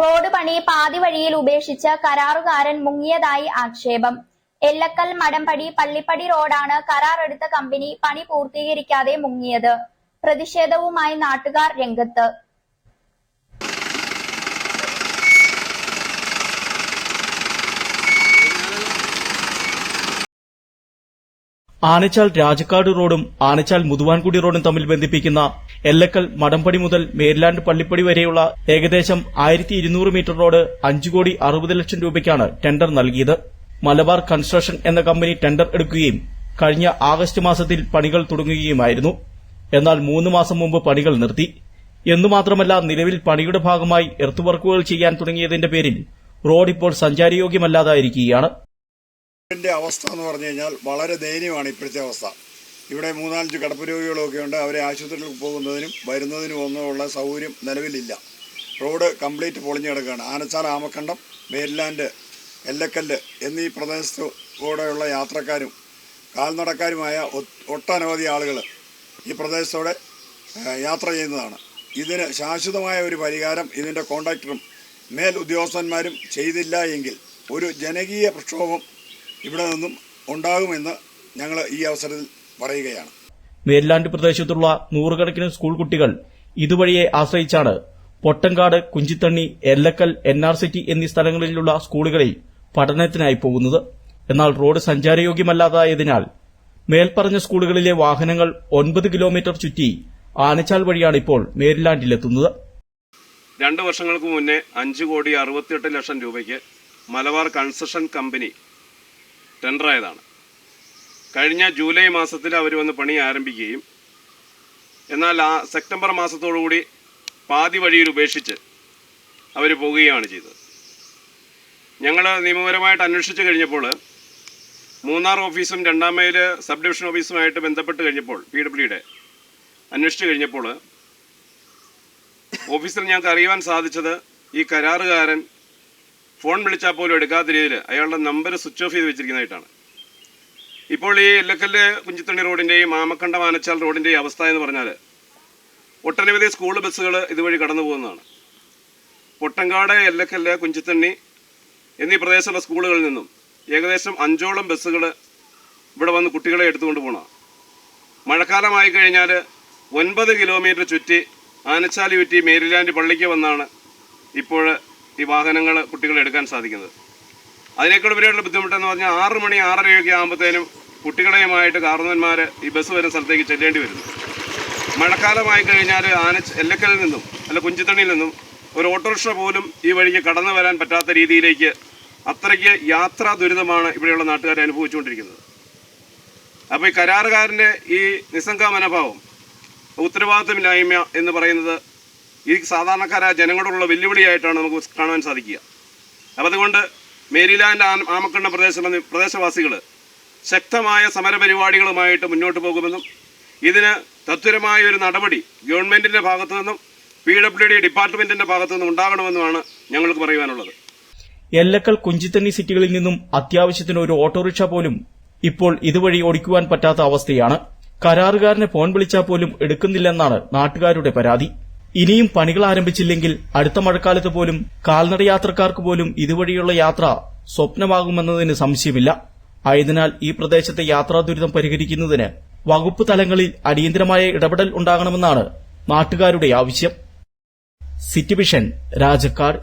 Road പണി പാതി വഴിയിൽ ഉപേക്ഷിച്ച് കരാറുകാരൻ മുങ്ങിയതായി ആക്ഷേപം. എല്ലക്കൽ മടംപടി പള്ളിപ്പടി റോഡാണ് കരാർ എടുത്ത കമ്പനി പണി പൂർത്തീകരിക്കാതെ മുങ്ങിയത്. പ്രതിഷേധവുമായി നാട്ടുകാർ രംഗത്ത്. ആനച്ചാൽ രാജക്കാട് റോഡും ആനച്ചാൽ മുതുവാൻകുടി റോഡും തമ്മിൽ ബന്ധിപ്പിക്കുന്ന എല്ലക്കൽ മടംപടി മുതൽ മേരിലാണ്ട് പള്ളിപ്പടി വരെയുള്ള ഏകദേശം ആയിരത്തി ഇരുന്നൂറ് മീറ്റർ റോഡ് അഞ്ചു കോടി അറുപത് ലക്ഷം രൂപയ്ക്കാണ് ടെൻഡർ നൽകിയത്. മലബാർ കൺസ്ട്രക്ഷൻ എന്ന കമ്പനി ടെൻഡർ എടുക്കുകയും കഴിഞ്ഞ ആഗസ്റ്റ് മാസത്തിൽ പണികൾ തുടങ്ങുകയുമായിരുന്നു. എന്നാൽ മൂന്ന് മാസം മുമ്പ് പണികൾ നിർത്തി. എന്നുമാത്രമല്ല നിലവിൽ പണിയുടെ ഭാഗമായി എർത്ത് വർക്കുകൾ ചെയ്യാൻ തുടങ്ങിയതിന്റെ പേരിൽ റോഡ് ഇപ്പോൾ സഞ്ചാരയോഗ്യമല്ലാതായിരിക്കുകയാണ്. അവസ്ഥ എന്ന് പറഞ്ഞു കഴിഞ്ഞാൽ വളരെ ദയനീയമാണ് ഇപ്പോഴത്തെ അവസ്ഥ. ഇവിടെ മൂന്നാലഞ്ച് കിടപ്പ് രോഗികളൊക്കെ ഉണ്ട്. അവരെ ആശുപത്രിയിൽ പോകുന്നതിനും വരുന്നതിനും ഒന്നുമുള്ള സൗകര്യം നിലവിലില്ല. റോഡ് കംപ്ലീറ്റ് പൊളിഞ്ഞു കിടക്കുകയാണ്. ആനച്ചാൽ ആമക്കണ്ടം മേരിലാൻഡ് എല്ലക്കല്ല് എന്നീ പ്രദേശത്ത് കൂടെയുള്ള യാത്രക്കാരും കാൽനടക്കാരുമായ ഒട്ടനവധി ആളുകൾ ഈ പ്രദേശത്തോടെ യാത്ര ചെയ്യുന്നതാണ്. ഇതിന് ശാശ്വതമായ ഒരു പരിഹാരം ഇതിന്റെ കോൺട്രാക്ടറും മേൽ ഉദ്യോഗസ്ഥന്മാരും ചെയ്തില്ല എങ്കിൽ ഒരു ജനകീയ പ്രക്ഷോഭം ഇവിടെ നിന്നും ഉണ്ടാകുമെന്ന് ഞങ്ങൾ ഈ അവസരത്തിൽ പറയുകയാണ്. മേരിലാൻഡ് പ്രദേശത്തുള്ള നൂറുകണക്കിന് സ്കൂൾ കുട്ടികൾ ഇതുവഴിയെ ആശ്രയിച്ചാണ് Pottankad Kunchithanni Ellakkal N R city എന്നീ സ്ഥലങ്ങളിലുള്ള സ്കൂളുകളിൽ പഠനത്തിനായി പോകുന്നത്. എന്നാൽ റോഡ് സഞ്ചാരയോഗ്യമല്ലാതായതിനാൽ മേൽപ്പറഞ്ഞ സ്കൂളുകളിലെ വാഹനങ്ങൾ ഒൻപത് കിലോമീറ്റർ ചുറ്റി ആനച്ചാൽ വഴിയാണ് ഇപ്പോൾ മേരിലാൻഡിലെത്തുന്നത്. രണ്ട് വർഷങ്ങൾക്ക് മുന്നേ അഞ്ച് കോടി അറുപത്തിയെട്ട് ലക്ഷം രൂപയ്ക്ക് മലബാർ കൺസ്ട്രക്ഷൻ കമ്പനി ടെൻഡറായതാണ്. കഴിഞ്ഞ ജൂലൈ മാസത്തിൽ അവർ വന്ന് പണി ആരംഭിക്കുകയും എന്നാൽ ആ സെപ്റ്റംബർ മാസത്തോടുകൂടി പാതി വഴിയിൽ ഉപേക്ഷിച്ച് അവർ പോവുകയാണ് ചെയ്തത്. ഞങ്ങൾ നിയമപരമായിട്ട് അന്വേഷിച്ച് കഴിഞ്ഞപ്പോൾ മൂന്നാർ ഓഫീസും രണ്ടാം മൈൽ സബ് ഡിവിഷൻ ഓഫീസുമായിട്ട് ബന്ധപ്പെട്ട് കഴിഞ്ഞപ്പോൾ പി ഡബ്ല്യുടെ അന്വേഷിച്ച് കഴിഞ്ഞപ്പോൾ ഓഫീസിൽ ഞങ്ങൾക്ക് അറിയുവാൻ സാധിച്ചത് ഈ കരാറുകാരൻ ഫോൺ വിളിച്ചാൽ പോലും എടുക്കാത്ത രീതിയിൽ അയാളുടെ നമ്പർ സ്വിച്ച് ഓഫ് ചെയ്ത് വെച്ചിരിക്കുന്നതായിട്ടാണ്. ഇപ്പോൾ ഈ എല്ലക്കല്ല് കുഞ്ചിത്തണ്ണി റോഡിന്റെയും മാമക്കണ്ട വാനച്ചാൽ റോഡിന്റെയും അവസ്ഥ എന്ന് പറഞ്ഞാൽ ഒട്ടനവധി സ്കൂൾ ബസ്സുകൾ ഇതുവഴി കടന്നു പോകുന്നതാണ്. പൊട്ടങ്കാട് എല്ലക്കല്ല് കുഞ്ചിത്തണ്ണി എന്നീ പ്രദേശത്തുള്ള സ്കൂളുകളിൽ നിന്നും ഏകദേശം അഞ്ചോളം ബസ്സുകൾ ഇവിടെ വന്ന് കുട്ടികളെ എടുത്തുകൊണ്ട് പോകണം മഴക്കാലമായി കഴിഞ്ഞാൽ ഒൻപത് കിലോമീറ്റർ ചുറ്റി ആനച്ചാലി ചുറ്റി മേരിലാൻഡ് പള്ളിക്ക് വന്നാണ് ഇപ്പോൾ ഈ വാഹനങ്ങൾ കുട്ടികളെ എടുക്കാൻ സാധിക്കുന്നത്. അതിനേക്കാൾ ഉപരിയുള്ള ബുദ്ധിമുട്ടെന്ന് പറഞ്ഞാൽ ആറ് മണി ആറരയൊക്കെ ആകുമ്പോഴത്തേനും കുട്ടികളെയുമായിട്ട് കാർന്നവന്മാർ ഈ ബസ് വരുന്ന സ്ഥലത്തേക്ക് ചെല്ലേണ്ടി വരുന്നു മഴക്കാലമായി കഴിഞ്ഞാൽ ആന എല്ലക്കലിൽ നിന്നും അല്ല കുഞ്ചിത്തണിയിൽ നിന്നും ഒരു ഓട്ടോറിക്ഷ പോലും ഈ വഴിക്ക് കടന്നു വരാൻ പറ്റാത്ത രീതിയിലേക്ക് അത്രയ്ക്ക് യാത്രാ ദുരിതമാണ് ഇവിടെയുള്ള നാട്ടുകാർ അനുഭവിച്ചുകൊണ്ടിരിക്കുന്നത്. അപ്പോൾ ഈ കരാറുകാരന്റെ ഈ നിസ്സംഗ മനോഭാവം ഉത്തരവാദിത്തമില്ലായ്മ എന്ന് പറയുന്നത് ഈ സാധാരണക്കാരായ ജനങ്ങളോടുള്ള വെല്ലുവിളിയായിട്ടാണ് നമുക്ക് കാണുവാൻ സാധിക്കുക. അപ്പം അതുകൊണ്ട് മേരിലാൻഡ് ആമക്കണ്ണ പ്രദേശ പ്രദേശവാസികൾ ശക്തമായ സമരപരിപാടികളുമായിട്ട് മുന്നോട്ട് പോകുമെന്നും ഇതിന് തത്വരമായ ഒരു നടപടി ഗവൺമെന്റിന്റെ ഭാഗത്തു നിന്നും പി ഡബ്ല്യു ഡി ഡിപ്പാർട്ട്മെന്റിന്റെ ഭാഗത്തു നിന്നും ഉണ്ടാകണമെന്നുമാണ് ഞങ്ങൾക്ക് പറയുവാനുള്ളത്. എല്ലക്കൽ കുഞ്ചിത്തണ്ണി സിറ്റികളിൽ നിന്നും അത്യാവശ്യത്തിന് ഒരു ഓട്ടോറിക്ഷ പോലും ഇപ്പോൾ ഇതുവഴി ഓടിക്കുവാൻ പറ്റാത്ത അവസ്ഥയാണ്. കരാറുകാരനെ ഫോൺ വിളിച്ചാൽ പോലും എടുക്കുന്നില്ലെന്നാണ് നാട്ടുകാരുടെ പരാതി. ഇനിയും പണികൾ ആരംഭിച്ചില്ലെങ്കിൽ അടുത്ത മഴക്കാലത്ത് പോലും കാൽനട യാത്രക്കാർക്ക് പോലും ഇതുവഴിയുള്ള യാത്ര സ്വപ്നമാകുമെന്നതിന് സംശയമില്ല. ആയതിനാൽ ഈ പ്രദേശത്തെ യാത്രാ ദുരിതം പരിഹരിക്കുന്നതിന് വകുപ്പ് തലങ്ങളിൽ അടിയന്തരമായ ഇടപെടൽ ഉണ്ടാകണമെന്നാണ് നാട്ടുകാരുടെ ആവശ്യം. City vision Rajakkad.